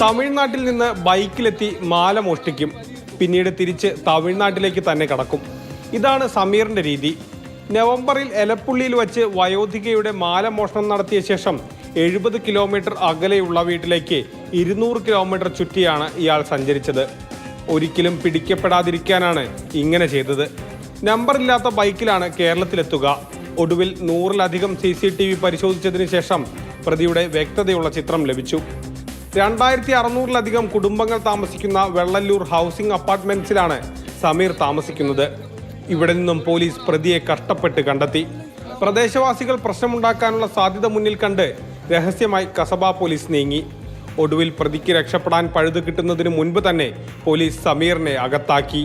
തമിഴ്നാട്ടിൽ നിന്ന് ബൈക്കിലെത്തി മാല മോഷ്ടിക്കും. പിന്നീട് തിരിച്ച് തമിഴ്നാട്ടിലേക്ക് തന്നെ കടക്കും. ഇതാണ് സമീറിന്റെ രീതി. നവംബറിൽ എലപ്പുള്ളിയിൽ വച്ച് വയോധികയുടെ മാല മോഷണം നടത്തിയ ശേഷം എഴുപത് കിലോമീറ്റർ അകലെയുള്ള വീട്ടിലേക്ക് ഇരുന്നൂറ് കിലോമീറ്റർ ചുറ്റിയാണ് ഇയാൾ സഞ്ചരിച്ചത്. ഒരിക്കലും പിടിക്കപ്പെടാതിരിക്കാനാണ് ഇങ്ങനെ ചെയ്തത്. നമ്പറില്ലാത്ത ബൈക്കിലാണ് കേരളത്തിലെത്തുക. ഒടുവിൽ നൂറിലധികം സി സി ടി വി പരിശോധിച്ചതിന് ശേഷം പ്രതിയുടെ വ്യക്തതയുള്ള ചിത്രം ലഭിച്ചു. രണ്ടായിരത്തി അറുന്നൂറിലധികം കുടുംബങ്ങൾ താമസിക്കുന്ന വെള്ളല്ലൂർ ഹൗസിംഗ് അപ്പാർട്ട്മെന്റ്സിലാണ് സമീർ താമസിക്കുന്നത്. ഇവിടെ നിന്നും പോലീസ് പ്രതിയെ കഷ്ടപ്പെട്ട് കണ്ടെത്തി. പ്രദേശവാസികൾ പ്രശ്നമുണ്ടാക്കാനുള്ള സാധ്യത മുന്നിൽ കണ്ട് രഹസ്യമായി കസബ പോലീസ് നീങ്ങി. ഒടുവിൽ പ്രതിക്ക് രക്ഷപ്പെടാൻ പഴുത് കിട്ടുന്നതിന് മുൻപ് തന്നെ പോലീസ് സമീറിനെ അകത്താക്കി.